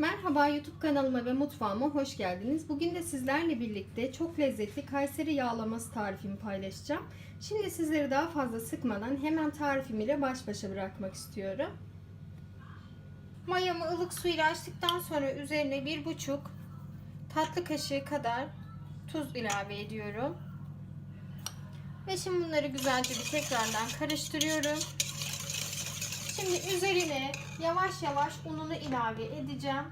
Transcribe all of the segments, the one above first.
Merhaba YouTube kanalıma ve mutfağıma hoş geldiniz. Bugün de sizlerle birlikte çok lezzetli Kayseri yağlaması tarifimi paylaşacağım. Şimdi sizleri daha fazla sıkmadan hemen tarifim ile baş başa bırakmak istiyorum. Mayamı ılık suyla açtıktan sonra üzerine bir buçuk tatlı kaşığı kadar tuz ilave ediyorum. Ve şimdi bunları güzelce bir tekrardan karıştırıyorum. Şimdi üzerine yavaş yavaş ununu ilave edeceğim.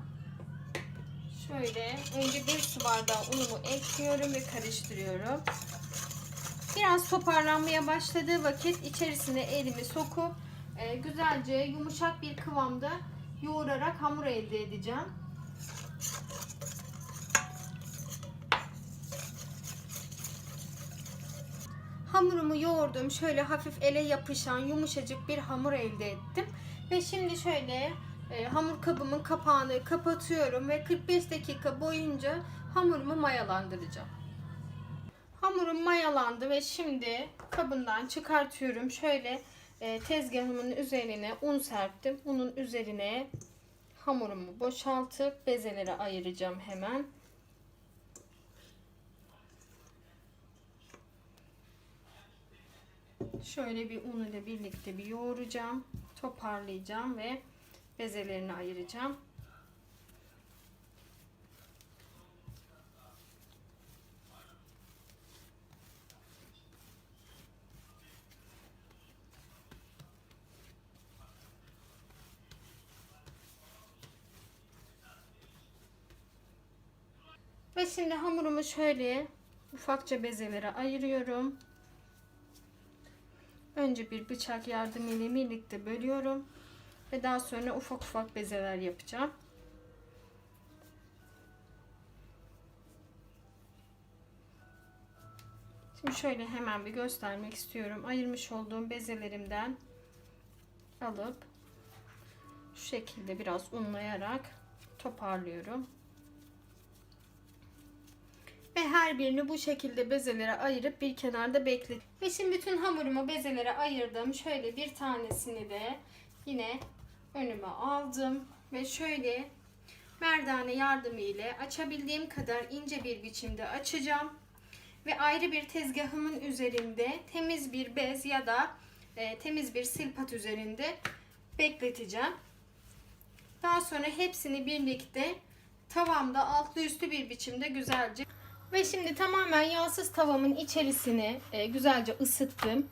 Şöyle önce bir su bardağı unumu ekliyorum ve karıştırıyorum. Biraz toparlanmaya başladığı vakit içerisine elimi sokup e, güzelce yumuşak bir kıvamda yoğurarak hamur elde edeceğim. Hamurumu yoğurdum. Şöyle hafif ele yapışan yumuşacık bir hamur elde ettim. Ve şimdi şöyle e, hamur kabımın kapağını kapatıyorum ve 45 dakika boyunca hamurumu mayalandıracağım. Hamurum mayalandı ve şimdi kabından çıkartıyorum. Şöyle e, tezgahımın üzerine un serptim. Unun üzerine hamurumu boşaltıp bezelere ayıracağım hemen. Şöyle bir un ile birlikte bir yoğuracağım. Toparlayacağım ve bezelerini ayıracağım. Ve şimdi hamurumu şöyle ufakça bezelere ayırıyorum. Önce bir bıçak yardımıyla birlikte bölüyorum. Ve daha sonra ufak ufak bezeler yapacağım. Şimdi şöyle hemen bir göstermek istiyorum. Ayırmış olduğum bezelerimden alıp şu şekilde biraz unlayarak toparlıyorum. Ve her birini bu şekilde bezelere ayırıp bir kenarda beklet. Ve şimdi bütün hamurumu bezelere ayırdım. Şöyle bir tanesini de yine önüme aldım. Ve şöyle merdane yardımı ile açabildiğim kadar ince bir biçimde açacağım. Ve ayrı bir tezgahımın üzerinde temiz bir bez ya da e, temiz bir silpat üzerinde bekleteceğim. Daha sonra hepsini birlikte tavamda altlı üstü bir biçimde güzelce ve şimdi tamamen yağsız tavamın içerisine e, güzelce ısıttım.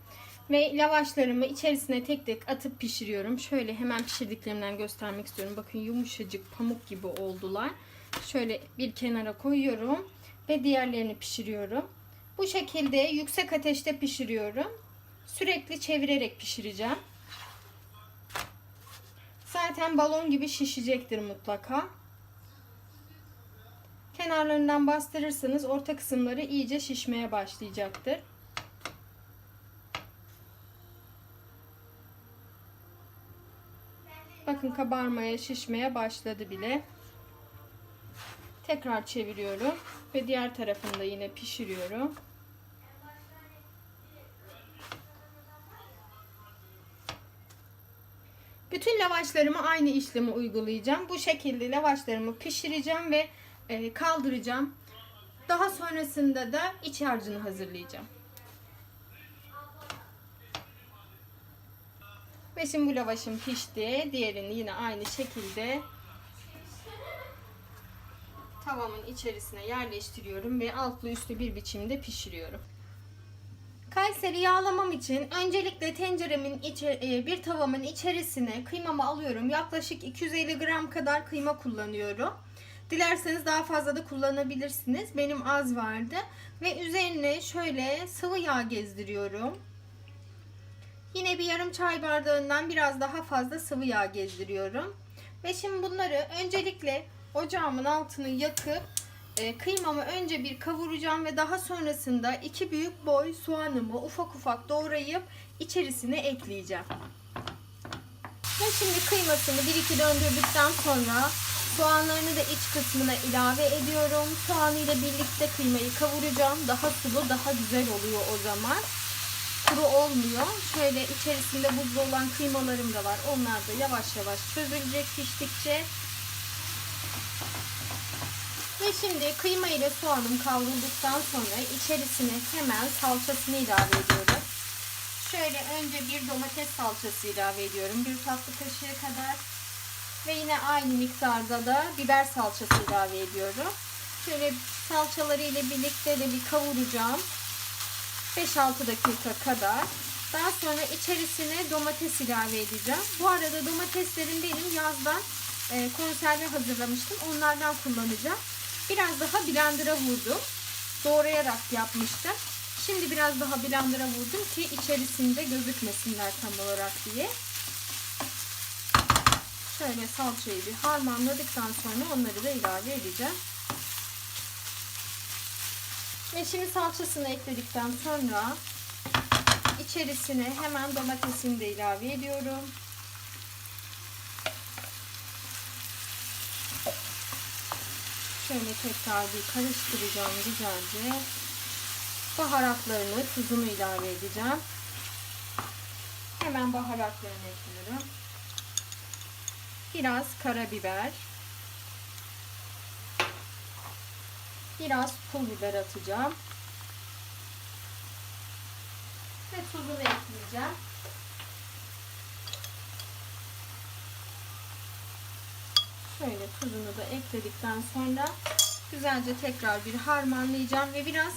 Ve lavaşlarımı içerisine tek tek atıp pişiriyorum. Şöyle hemen pişirdiklerimden göstermek istiyorum. Bakın yumuşacık pamuk gibi oldular. Şöyle bir kenara koyuyorum. Ve diğerlerini pişiriyorum. Bu şekilde yüksek ateşte pişiriyorum. Sürekli çevirerek pişireceğim. Zaten balon gibi şişecektir mutlaka. Kenarlarından bastırırsanız orta kısımları iyice şişmeye başlayacaktır. Bakın kabarmaya, şişmeye başladı bile. Tekrar çeviriyorum ve diğer tarafını da yine pişiriyorum. Bütün lavaşlarımı aynı işlemi uygulayacağım. Bu şekilde lavaşlarımı pişireceğim ve e, kaldıracağım. Daha sonrasında da iç harcını hazırlayacağım. Ve şimdi bu lavaşım pişti. Diğerini yine aynı şekilde tavamın içerisine yerleştiriyorum ve altlı üstü bir biçimde pişiriyorum. Kayseri yağlamam için öncelikle tenceremin içi, e, bir tavamın içerisine kıymamı alıyorum. Yaklaşık 250 gram kadar kıyma kullanıyorum. Dilerseniz daha fazla da kullanabilirsiniz. Benim az vardı. Ve üzerine şöyle sıvı yağ gezdiriyorum. Yine bir yarım çay bardağından biraz daha fazla sıvı yağ gezdiriyorum. Ve şimdi bunları öncelikle ocağımın altını yakıp e, kıymamı önce bir kavuracağım ve daha sonrasında iki büyük boy soğanımı ufak ufak doğrayıp içerisine ekleyeceğim. Ve şimdi kıymasını bir iki döndürdükten sonra Soğanlarını da iç kısmına ilave ediyorum. Soğanı ile birlikte kıymayı kavuracağım. Daha sulu, daha güzel oluyor o zaman. Kuru olmuyor. Şöyle içerisinde buzlu olan kıymalarım da var. Onlar da yavaş yavaş çözülecek piştikçe. Ve şimdi kıyma ile soğanım kavrulduktan sonra içerisine hemen salçasını ilave ediyorum. Şöyle önce bir domates salçası ilave ediyorum. Bir tatlı kaşığı kadar. Ve yine aynı miktarda da biber salçası ilave ediyorum. Şöyle salçaları ile birlikte de bir kavuracağım. 5-6 dakika kadar. Daha sonra içerisine domates ilave edeceğim. Bu arada domateslerim benim yazdan e, konserve hazırlamıştım. Onlardan kullanacağım. Biraz daha blender'a vurdum. Doğrayarak yapmıştım. Şimdi biraz daha blender'a vurdum ki içerisinde gözükmesinler tam olarak diye. Şöyle salçayı bir harmanladıktan sonra onları da ilave edeceğim. Ve şimdi salçasını ekledikten sonra içerisine hemen domatesini de ilave ediyorum. Şöyle tekrar bir karıştıracağım güzelce. Baharatlarını, tuzunu ilave edeceğim. Hemen baharatlarını ekliyorum. Biraz karabiber. Biraz pul biber atacağım. Ve tuzunu ekleyeceğim. Şöyle tuzunu da ekledikten sonra güzelce tekrar bir harmanlayacağım ve biraz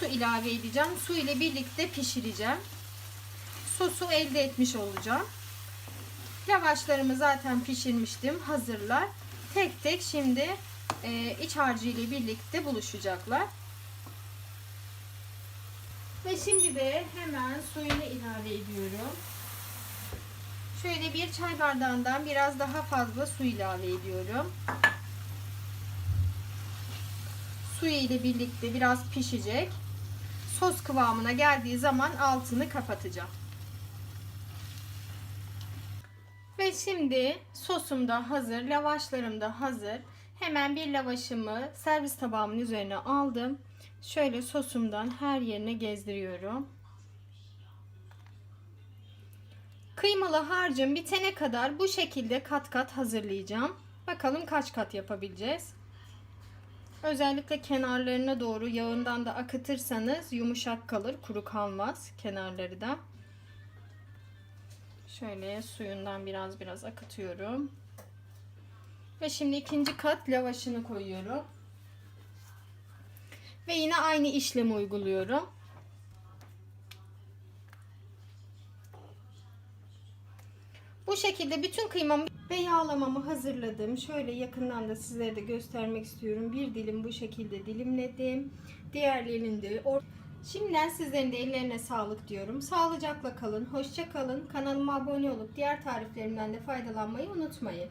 su ilave edeceğim. Su ile birlikte pişireceğim. Sosu elde etmiş olacağım. Lavaşlarımı zaten pişirmiştim. Hazırlar. Tek tek şimdi e, iç harcı ile birlikte buluşacaklar. Ve şimdi de hemen suyunu ilave ediyorum. Şöyle bir çay bardağından biraz daha fazla su ilave ediyorum. Suyu ile birlikte biraz pişecek. Sos kıvamına geldiği zaman altını kapatacağım. Şimdi sosum da hazır, lavaşlarım da hazır. Hemen bir lavaşımı servis tabağımın üzerine aldım. Şöyle sosumdan her yerine gezdiriyorum. Kıymalı harcım bitene kadar bu şekilde kat kat hazırlayacağım. Bakalım kaç kat yapabileceğiz. Özellikle kenarlarına doğru yağından da akıtırsanız yumuşak kalır, kuru kalmaz kenarları da. Şöyle suyundan biraz biraz akıtıyorum. Ve şimdi ikinci kat lavaşını koyuyorum. Ve yine aynı işlemi uyguluyorum. Bu şekilde bütün kıymamı ve yağlamamı hazırladım. Şöyle yakından da sizlere de göstermek istiyorum. Bir dilim bu şekilde dilimledim. Diğerlerini de Şimdiden sizlerin de ellerine sağlık diyorum. Sağlıcakla kalın, hoşça kalın. Kanalıma abone olup diğer tariflerimden de faydalanmayı unutmayın.